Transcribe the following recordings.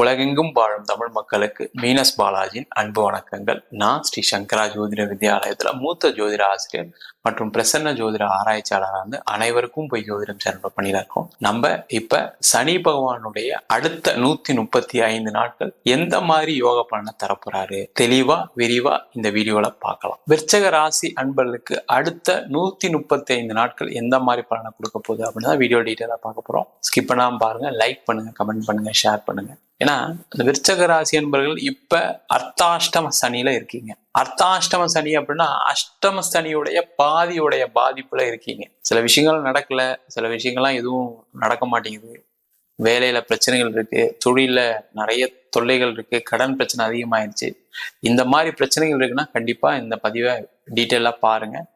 உலகெங்கும் வாழும் தமிழ் மக்களுக்கு மீனஸ் பாலாஜியின் அன்பு வணக்கங்கள். நான் ஸ்ரீ சங்கரா ஜோதிட வித்யாலயத்தில் மூத்த ஜோதிட ஆசிரியர் மற்றும் பிரசன்ன ஜோதிட ஆராய்ச்சியாளராக அனைவருக்கும் போய் ஜோதிடம் சேனல் பண்ணிட்டு இருக்கோம். நம்ம இப்ப சனி பகவானுடைய அடுத்த நூத்தி முப்பத்தி ஐந்து நாட்கள் எந்த மாதிரி யோக பலனை தரப்போறாரு? தெளிவா விரிவா இந்த வீடியோல பார்க்கலாம். விற்சக ராசி அன்பர்களுக்கு அடுத்த நூத்தி முப்பத்தி ஐந்து நாட்கள் எந்த மாதிரி பலனை கொடுக்க போகுது அப்படின்னு தான் வீடியோ டீட்டெயிலாக பார்க்க போறோம். ஸ்கிப் பண்ணாம பாருங்க லைக் பண்ணுங்க கமெண்ட் பண்ணுங்க ஷேர் பண்ணுங்க. ஏன்னா இந்த விருச்சக ராசி என்பவர்கள் இப்ப அர்த்தாஷ்டம சனியில இருக்கீங்க. அர்த்தாஷ்டம சனி அப்படின்னா அஷ்டம சனியுடைய பாதியுடைய பாதிப்புல இருக்கீங்க. சில விஷயங்கள் நடக்கல. சில விஷயங்கள்லாம் எதுவும் நடக்க மாட்டேங்குது. வேலையில பிரச்சனைகள் இருக்கு. தொழில நிறைய தொல்லைகள் இருக்கு. கடன் பிரச்சனை அதிகமாயிருச்சு. இந்த மாதிரி பிரச்சனைகள் இருக்குன்னா கண்டிப்பா இந்த பதிவை டீட்டெயிலாக பாருங்க.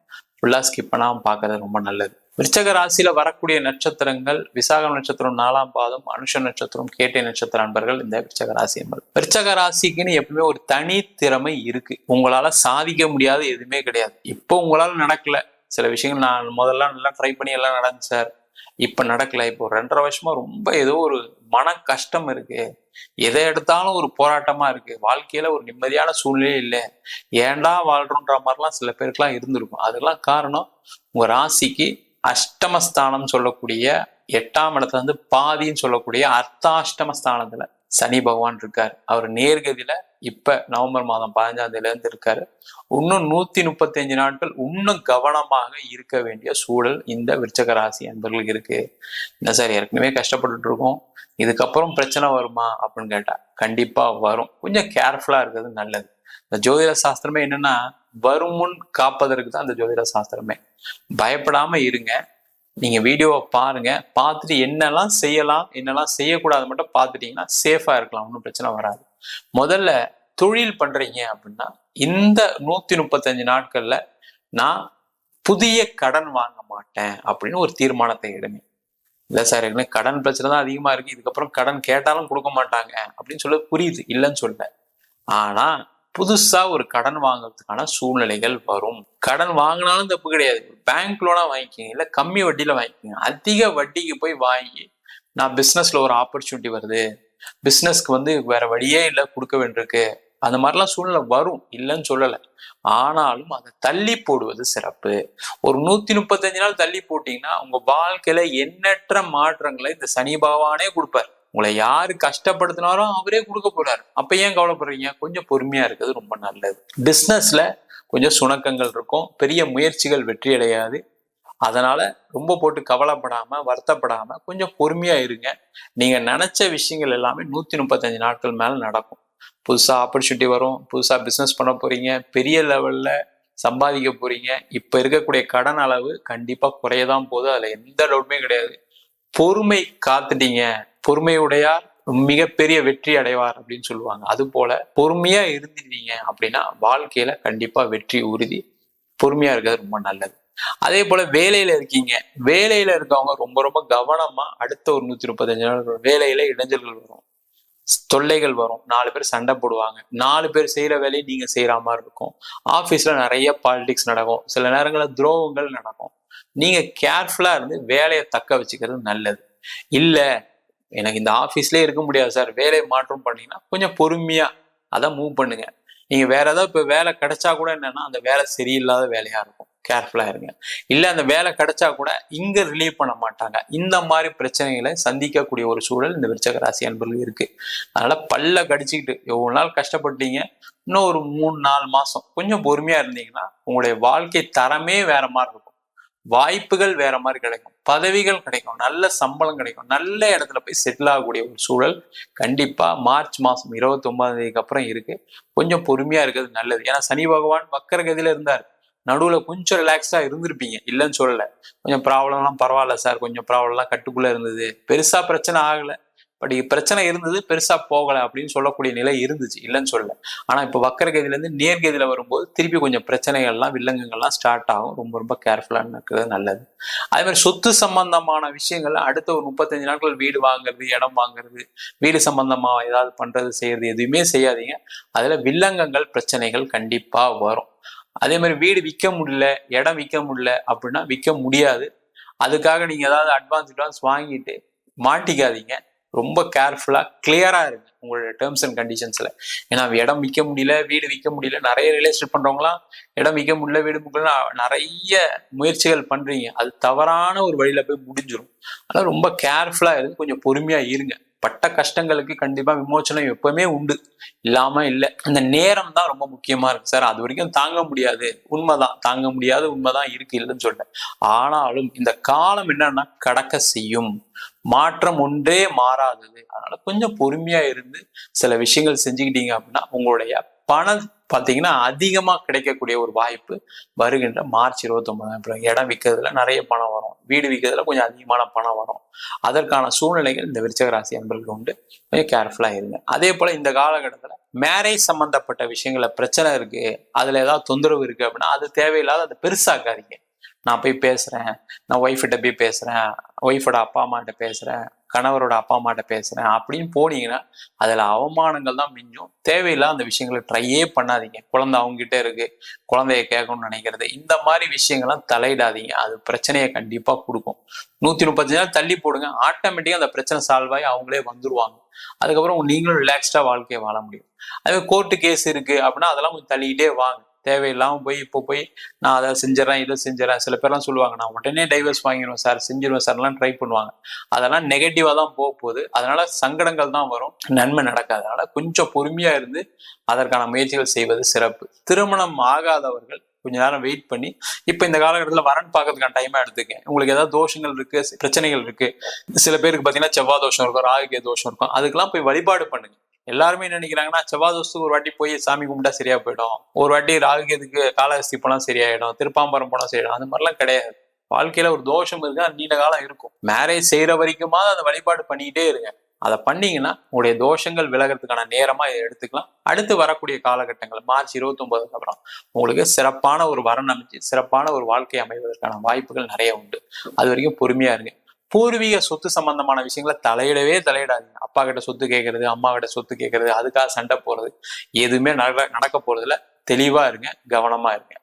ஃபுல்லா ஸ்கிப் பண்ணாமல் பார்க்கறது ரொம்ப நல்லது. விருச்சக ராசியில வரக்கூடிய நட்சத்திரங்கள் விசாகம் நட்சத்திரம் நாலாம் பாதம் அனுஷ நட்சத்திரம் கேட்டை நட்சத்திர அன்பர்கள் இந்த விருச்சக ராசி என்பது. விருச்சக ராசிக்குன்னு எப்பவுமே ஒரு தனி திறமை இருக்கு. உங்களால சாதிக்க முடியாத எதுவுமே கிடையாது. இப்போ உங்களால நடக்கல. சில விஷயங்கள் நான் முதல்ல நல்லா ட்ரை பண்ணி எல்லாம் நடந்து சார் இப்ப நடக்கல. இப்போ ரெண்டரை வருஷமா ரொம்ப ஏதோ ஒரு மன கஷ்டம் இருக்கு. எதை எடுத்தாலும் ஒரு போராட்டமா இருக்கு. வாழ்க்கையில ஒரு நிம்மதியான சூழ்நிலையே இல்லை. ஏன்டா வாழ்றோன்ற மாதிரிலாம் சில பேருக்குலாம் இருந்திருக்கும். அதெல்லாம் காரணம் உங்க ராசிக்கு அஷ்டமஸ்தானம் சொல்லக்கூடிய எட்டாம் இடத்துல இருந்து பாதின்னு சொல்லக்கூடிய அர்த்தாஷ்டமஸ்தானத்துல சனி பகவான் இருக்கார். அவர் நேர்கதியில இப்ப நவம்பர் மாதம் பதினஞ்சாம் தேதியில இருந்து இருக்காரு இன்னும் நூத்தி முப்பத்தி அஞ்சு நாட்கள் இன்னும் கவனமாக இருக்க வேண்டிய சூழல் இந்த விருச்சக ராசி அன்பர்களுக்கு இருக்கு. என்ன சார் ஏற்கனவே கஷ்டப்பட்டுட்டு இருக்கோம். இதுக்கப்புறம் பிரச்சனை வருமா அப்படின்னு கேட்டா கண்டிப்பா வரும். கொஞ்சம் கேர்ஃபுல்லா இருக்கிறது நல்லது. இந்த ஜோதிட சாஸ்திரமே என்னன்னா வரும் முன் காப்பதற்கு தான் இந்த ஜோதிட சாஸ்திரமே. பயப்படாம இருங்க. நீங்க வீடியோவை பாருங்க. பார்த்துட்டு என்னெல்லாம் செய்யலாம் என்னெல்லாம் செய்யக்கூடாது மட்டும் பார்த்துட்டீங்கன்னா சேஃபா இருக்கலாம். ஒன்றும் பிரச்சனை வராது. முதல்ல தொழில் பண்றீங்க அப்படின்னா இந்த நூத்தி முப்பத்தஞ்சு நாட்கள்ல நான் புதிய கடன் வாங்க மாட்டேன் அப்படின்னு ஒரு தீர்மானத்தை எடுங்க. இல்லை சார் எனக்கு கடன் பிரச்சனை தான் அதிகமாக இருக்கு. இதுக்கப்புறம் கடன் கேட்டாலும் கொடுக்க மாட்டாங்க அப்படின்னு சொல்ல புரியுது. இல்லைன்னு சொல்ல ஆனால் புதுசா ஒரு கடன் வாங்குறதுக்கான சூழ்நிலைகள் வரும். கடன் வாங்கினாலும் தப்பு கிடையாது. பேங்க் லோனா வாங்கிக்கோங்க இல்ல கம்மி வட்டியில வாங்கிக்கோங்க. அதிக வட்டிக்கு போய் வாங்கி நான் பிசினஸ்ல ஒரு ஆப்பர்ச்சுனிட்டி வருது. பிசினஸ்க்கு வந்து வேற வழியே இல்லை கொடுக்க வேண்டியிருக்கு. அந்த மாதிரிலாம் சூழ்நிலை வரும். இல்லைன்னு சொல்லலை. ஆனாலும் அதை தள்ளி போடுவது சிறப்பு. ஒரு நூத்தி முப்பத்தஞ்சு நாள் தள்ளி போட்டீங்கன்னா உங்க வாழ்க்கையில எண்ணற்ற மாற்றங்களை இந்த சனி பகவானே கொடுப்பார். உங்களை யாரு கஷ்டப்படுத்தினாலும் அவரே கொடுக்க போறாரு. அப்ப ஏன் கவலைப்படுறீங்க? கொஞ்சம் பொறுமையா இருக்கிறது ரொம்ப நல்லது. பிஸ்னஸ்ல கொஞ்சம் சுணக்கங்கள் இருக்கும். பெரிய முயற்சிகள் வெற்றி அடையாது. அதனால ரொம்ப போட்டு கவலைப்படாம வருத்தப்படாம கொஞ்சம் பொறுமையா இருங்க. நீங்க நினைச்ச விஷயங்கள் எல்லாமே நூத்தி முப்பத்தஞ்சு நாட்கள் மேல நடக்கும். புதுசா ஆப்பர்ச்சுனிட்டி வரும். புதுசா பிசினஸ் பண்ண போறீங்க. பெரிய லெவல்ல சம்பாதிக்க போறீங்க. இப்ப இருக்கக்கூடிய கடன் அளவு கண்டிப்பா குறையதான் போகுது. அதுல எந்த டவுட்டுமே கிடையாது. பொறுமை காத்துட்டீங்க. பொறுமையுடையார் மிகப்பெரிய வெற்றி அடைவார் அப்படின்னு சொல்லுவாங்க. அது போல பொறுமையா இருந்துட்டீங்க அப்படின்னா வாழ்க்கையில கண்டிப்பா வெற்றி உறுதி பொறுமையா இருக்கிறது ரொம்ப நல்லது. அதே போல வேலையில இருக்கீங்க. வேலையில இருக்கவங்க ரொம்ப ரொம்ப கவனமா அடுத்த ஒரு நூத்தி முப்பத்தஞ்சு நாள் வேலையில இடைஞ்சல்கள் வரும். தொல்லைகள் வரும். நாலு பேர் சண்டை போடுவாங்க. நாலு பேர் செய்யற வேலையை நீங்க செய்யற மாதிரி இருக்கும். ஆபீஸ்ல நிறைய பாலிடிக்ஸ் நடக்கும். சில நேரங்களில் துரோகங்கள் நடக்கும். நீங்க கேர்ஃபுல்லா இருந்து வேலையை தக்க வச்சுக்கிறது நல்லது. இல்ல எனக்கு இந்த ஆஃபீஸ்லேயே இருக்க முடியாது சார் வேலையை மாற்றம் பண்ணீங்கன்னா கொஞ்சம் பொறுமையா அதை மூவ் பண்ணுங்க. நீங்க வேற ஏதாவது இப்போ வேலை கிடைச்சா கூட என்னன்னா அந்த வேலை சரியில்லாத வேலையா இருக்கும். கேர்ஃபுல்லாக இருங்க. இல்ல அந்த வேலை கிடைச்சா கூட இங்க ரிலீவ் பண்ண மாட்டாங்க. இந்த மாதிரி பிரச்சனைகளை சந்திக்கக்கூடிய ஒரு சூழல் இந்த விருச்சக ராசி அன்பர்கள் இருக்கு. அதனால பல்ல கடிச்சிக்கிட்டு எவ்வளவு நாள் கஷ்டப்பட்டீங்க இன்னும் ஒரு மூணு நாலு மாசம் கொஞ்சம் பொறுமையா இருந்தீங்கன்னா உங்களுடைய வாழ்க்கை தரமே வேற மாதிரி இருக்கும். வாய்ப்புகள் வேற மாதிரி கிடைக்கும். பதவிகள் கிடைக்கும். நல்ல சம்பளம் கிடைக்கும். நல்ல இடத்துல போய் செட்டில் ஆகக்கூடிய ஒரு சூழல் கண்டிப்பா மார்ச் மாசம் இருபத்தி ஒன்பதாம் தேதிக்கு அப்புறம் இருக்கு. கொஞ்சம் பொறுமையா இருக்கிறது நல்லது. ஏன்னா சனி பகவான் வக்கர கதியில இருந்தார். நடுவுல கொஞ்சம் ரிலாக்ஸாக இருந்திருப்பீங்க. இல்லைன்னு சொல்லல. கொஞ்சம் ப்ராப்ளம்லாம் பரவாயில்ல சார் கொஞ்சம் ப்ராப்ளம்லாம் கட்டுக்குள்ள இருந்தது. பெருசா பிரச்சனை ஆகலை. பட் பிரச்சனை இருந்தது பெருசா போகல அப்படின்னு சொல்லக்கூடிய நிலை இருந்துச்சு. இல்லைன்னு சொல்லல. ஆனா இப்ப வக்கரகதியில இருந்து நேர்கதியில வரும்போது திருப்பி கொஞ்சம் பிரச்சனைகள்லாம் வில்லங்கங்கள்லாம் ஸ்டார்ட் ஆகும். ரொம்ப ரொம்ப கேர்ஃபுல்லா இருக்கிறது நல்லது. அதே மாதிரி சொத்து சம்பந்தமான விஷயங்கள்ல அடுத்த ஒரு முப்பத்தஞ்சு நாட்கள் வீடு வாங்குறது இடம் வாங்குறது வீடு சம்பந்தமா ஏதாவது பண்றது செய்யறது எதுவுமே செய்யாதீங்க. அதுல வில்லங்கங்கள் பிரச்சனைகள் கண்டிப்பா வரும். அதே மாதிரி வீடு விற்க முடியல இடம் விற்க முடியல அப்படின்னா விற்க முடியாது. அதுக்காக நீங்க ஏதாவது அட்வான்ஸ் அட்வான்ஸ் வாங்கிட்டு மாட்டிக்காதீங்க. ரொம்ப கேர்ஃபுல்லாக கிளியராக இருங்க உங்களோட டேர்ம்ஸ் அண்ட் கண்டிஷன்ஸில் ஏன்னா இடம் விற்க முடியல வீடு விற்க முடியல நிறைய ரியல் பண்ணுறவங்களாம் இடம் விற்க முடியல வீடு முடியல நிறைய முயற்சிகள் பண்ணுறீங்க அது தவறான ஒரு வழியில் போய் முடிஞ்சிடும் அதனால் ரொம்ப கேர்ஃபுல்லாக இருந்து கொஞ்சம் பொறுமையாக இருங்க. பட்ட கஷ்டங்களுக்கு கண்டிப்பா விமோச்சனம் எப்பவுமே உண்டு. இல்லாம இல்லை. அந்த நேரம் தான் ரொம்ப முக்கியமா இருக்கு. சார் அது வரைக்கும் தாங்க முடியாது. உண்மைதான். தாங்க முடியாது உண்மைதான் இருக்கு இல்லைன்னு சொல்லிட்டேன். ஆனாலும் இந்த காலம் என்னன்னா கடக்க செய்யும். மாற்றம் ஒன்றே மாறாதது. அதனால கொஞ்சம் பொறுமையா இருந்து சில விஷயங்கள் செஞ்சுக்கிட்டீங்க அப்படின்னா உங்களுடைய பணம் பார்த்தீங்கன்னா அதிகமாக கிடைக்கக்கூடிய ஒரு வாய்ப்பு வருகின்ற மார்ச் இருபத்தொன்பதாம் இடம் விற்கிறதுல நிறைய பணம் வரும். வீடு விற்கிறதுல கொஞ்சம் அதிகமான பணம் வரும். அதற்கான சூழ்நிலைகள் இந்த விருச்சக ராசி அன்பர்களுக்கு உண்டு. கொஞ்சம் கேர்ஃபுல்லாக இருங்க. அதே போல் இந்த காலகட்டத்தில் மேரேஜ் சம்மந்தப்பட்ட விஷயங்கள பிரச்சனை இருக்கு. அதில் ஏதாவது தொந்தரவு இருக்கு அப்படின்னா அது தேவையில்லாத அதை பெருசாக்காதீங்க. நான் போய் பேசுகிறேன் நான் ஒய்ஃபிட்ட போய் பேசுகிறேன் ஒய்ஃபோட அப்பா அம்மாட்ட பேசுறேன். கணவரோட அப்பா அம்மாட்ட பேசுகிறேன் அப்படின்னு போனீங்கன்னா அதில் அவமானங்கள் தான் மிஞ்சும். தேவையில்லாத அந்த விஷயங்களை ட்ரையே பண்ணாதீங்க. குழந்தை அவங்க கிட்ட இருக்கு. குழந்தைய கேட்கணும்னு நினைக்கிறது. இந்த மாதிரி விஷயங்கள்லாம் தலையிடாதீங்க. அது பிரச்சனையை கண்டிப்பாக கொடுக்கும். நூற்றி முப்பத்தஞ்சு நாள் தள்ளி போடுங்க. ஆட்டோமேட்டிக்காக அந்த பிரச்சனை சால்வ் ஆகி அவங்களே வந்துருவாங்க. அதுக்கப்புறம் நீங்களும் ரிலாக்ஸ்டாக வாழ்க்கையை வாழ முடியும். அதே கோர்ட்டு கேஸ் இருக்கு அப்படின்னா அதெல்லாம் கொஞ்சம் தள்ளிக்கிட்டே வாங்க. தேவையில்லாமல் போய் இப்போ போய் நான் அதை செஞ்சிடறேன் இதை செஞ்சிடறேன். சில பேர்லாம் சொல்லுவாங்க நான் உடனே டைவர்ஸ் வாங்கிடுவேன் சார் செஞ்சிருவேன் சார்லாம் ட்ரை பண்ணுவாங்க. அதெல்லாம் நெகட்டிவாக தான் போக போகுது. அதனால சங்கடங்கள் தான் வரும். நன்மை நடக்காது. அதனால கொஞ்சம் பொறுமையாக இருந்து அதற்கான முயற்சிகள் செய்வது சிறப்பு. திருமணம் ஆகாதவர்கள் கொஞ்ச நேரம் வெயிட் பண்ணி இப்போ இந்த காலகட்டத்தில் வரன் பார்க்கறதுக்கான டைமாக எடுத்துக்கேன் உங்களுக்கு ஏதாவது தோஷங்கள் இருக்கு பிரச்சனைகள் இருக்கு. சில பேருக்கு பார்த்தீங்கன்னா செவ்வாய் தோஷம் இருக்கும் ராகுகே தோஷம் இருக்கும். அதுக்கெல்லாம் போய் வழிபாடு பண்ணுங்க. எல்லாருமே நினைக்கிறாங்கன்னா செவ்வாதோஸ்து ஒரு வாட்டி போய் சாமி கும்பிட்டா சரியா போயிடும். ஒரு வாட்டி ராகுகேதுக்கு காலகஸ்தி போனால் சரியாயிடும் திருப்பாம்பரம் போனால் சரியாயிடும். அந்த மாதிரிலாம் கிடையாது. வாழ்க்கையில ஒரு தோஷம் இருக்கு அது நீண்ட காலம் இருக்கும். மேரேஜ் செய்யற வரைக்குமாவது அந்த வழிபாடு பண்ணிக்கிட்டே இருங்க. அதை பண்ணீங்கன்னா உங்களுடைய தோஷங்கள் விலகிறதுக்கான நேரமா இதை எடுத்துக்கலாம். அடுத்து வரக்கூடிய காலகட்டங்கள் மார்ச் இருபத்தி ஒன்பதுக்கு அப்புறம் உங்களுக்கு சிறப்பான ஒரு வரன் அமைச்சு சிறப்பான ஒரு வாழ்க்கை அமைவதற்கான வாய்ப்புகள் நிறைய உண்டு. அது வரைக்கும் பொறுமையா இருங்க. பூர்வீக சொத்து சம்பந்தமான விஷயங்களை தலையிடவே தலையிடாதீங்க. அப்பா கிட்ட சொத்து கேட்கறது அம்மா கிட்ட சொத்து கேட்கறது அதுக்காக சண்டை போறது எதுவுமே நட நடக்க போறதுல தெளிவா இருங்க கவனமா இருங்க.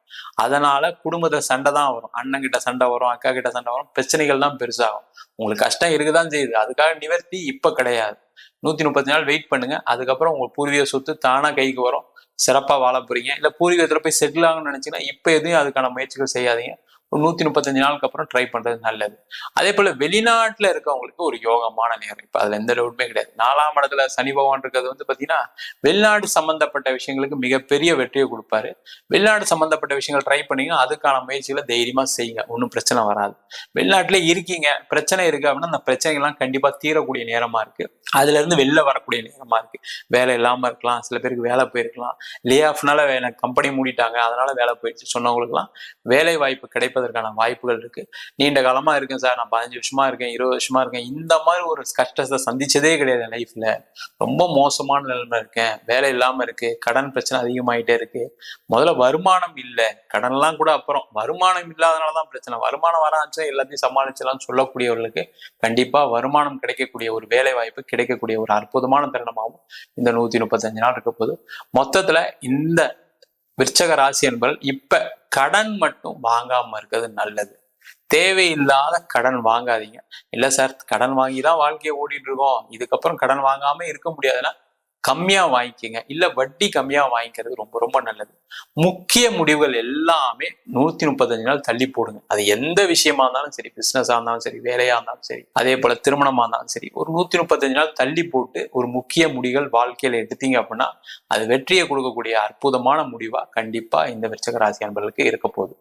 அதனால குடும்பத்துல சண்டை தான் வரும். அண்ணன் கிட்ட சண்டை வரும் அக்கா கிட்ட சண்டை வரும் பிரச்சனைகள் தான் பெருசாகும். உங்களுக்கு கஷ்டம் இருக்குதான் செய்யுது. அதுக்காக நிவர்த்தி இப்ப கிடையாது. நூத்தி முப்பத்தி நாள் வெயிட் பண்ணுங்க. அதுக்கப்புறம் உங்க பூர்வீக சொத்து தானா கைக்கு வரும். சிறப்பா வாழ போறீங்க. இல்ல பூர்வீகத்துல போய் செட்டில் ஆகணும்னு நினைச்சீங்கன்னா இப்ப எதுவும் அதுக்கான முயற்சிகள் செய்யாதீங்க. ஒரு நூத்தி முப்பத்தஞ்சு நாளுக்கு அப்புறம் ட்ரை பண்றது நல்லது. அதே போல வெளிநாட்டுல இருக்கவங்களுக்கு ஒரு யோகமான நேரம். இப்ப அதுல எந்த டவுட்டுமே கிடையாது. நாலாம் இடத்துல சனி பகவான் இருக்கிறது வந்து பாத்தீங்கன்னா வெளிநாடு சம்பந்தப்பட்ட விஷயங்களுக்கு மிகப்பெரிய வெற்றியை கொடுப்பாரு. வெளிநாடு சம்பந்தப்பட்ட விஷயங்கள் ட்ரை பண்ணீங்கன்னா அதுக்கான முயற்சிகளை தைரியமா செய்யுங்க. ஒன்றும் பிரச்சனை வராது. வெளிநாட்டுல இருக்கீங்க. பிரச்சனை இருக்கு அப்படின்னா அந்த பிரச்சனைகள்லாம் கண்டிப்பா தீரக்கூடிய நேரமா இருக்கு. அதுல இருந்து வெளில வரக்கூடிய நேரமா இருக்கு. வேலை இல்லாம இருக்கலாம். சில பேருக்கு வேலை போயிருக்கலாம். லே ஆஃப்னால எனக்கு கம்பெனி மூடிட்டாங்க. அதனால வேலை போயிடுச்சு சொன்னவங்களுக்குலாம் வேலை வாய்ப்பு கிடைப்பதற்கான வாய்ப்புகள் இருக்கு. நீண்ட காலமா இருக்கேன் சார். நான் பதினஞ்சு வருஷமா இருக்கேன் இருபது வருஷமா இருக்கேன். இந்த மாதிரி ஒரு கஷ்டத்தை சந்திச்சதே கிடையாது லைஃப்ல ரொம்ப மோசமான நிலைமை இருக்கேன். வேலை இல்லாம இருக்கு. கடன் பிரச்சனை அதிகமாயிட்டே இருக்கு. முதல்ல வருமானம் இல்லை. கடன்லாம் கூட அப்புறம். வருமானம் இல்லாதனாலதான் பிரச்சனை. வருமானம் வர எல்லாத்தையும் சமாளிச்சலாம்னு சொல்லக்கூடியவர்களுக்கு கண்டிப்பா வருமானம் கிடைக்கக்கூடிய ஒரு வேலை வாய்ப்பு கிடைக்கக்கூடிய ஒரு அற்புதமான தருணமாகவும் இந்த நூத்தி முப்பத்தஞ்சு நாள் இருக்க போது மொத்தத்துல இந்த விருச்சக ராசி என்பவர்கள் இப்ப கடன் மட்டும் வாங்காம இருக்கிறது நல்லது. தேவையில்லாத கடன் வாங்காதீங்க. இல்ல சார் கடன் வாங்கி தான் வாழ்க்கையை ஓடிட்டு இருக்கோம். இதுக்கப்புறம் கடன் வாங்காம இருக்க முடியாதுன்னா கம்மியாக வாங்கிக்கோங்க. இல்லை வட்டி கம்மியாக வாங்கிக்கிறது ரொம்ப ரொம்ப நல்லது. முக்கிய முடிவுகள் எல்லாமே நூற்றி முப்பத்தஞ்சு நாள் தள்ளி போடுங்க. அது எந்த விஷயமா இருந்தாலும் சரி பிஸ்னஸாக இருந்தாலும் சரி வேலையாக இருந்தாலும் சரி அதே போல் திருமணமாக இருந்தாலும் சரி ஒரு நூற்றி முப்பத்தஞ்சு நாள் தள்ளி போட்டு ஒரு முக்கிய முடிவுகள் வாழ்க்கையில் எடுத்தீங்க அப்படின்னா அது வெற்றியை கொடுக்கக்கூடிய அற்புதமான முடிவாக கண்டிப்பாக இந்த விருச்சக ராசி அன்பர்களுக்கு இருக்க போகுது.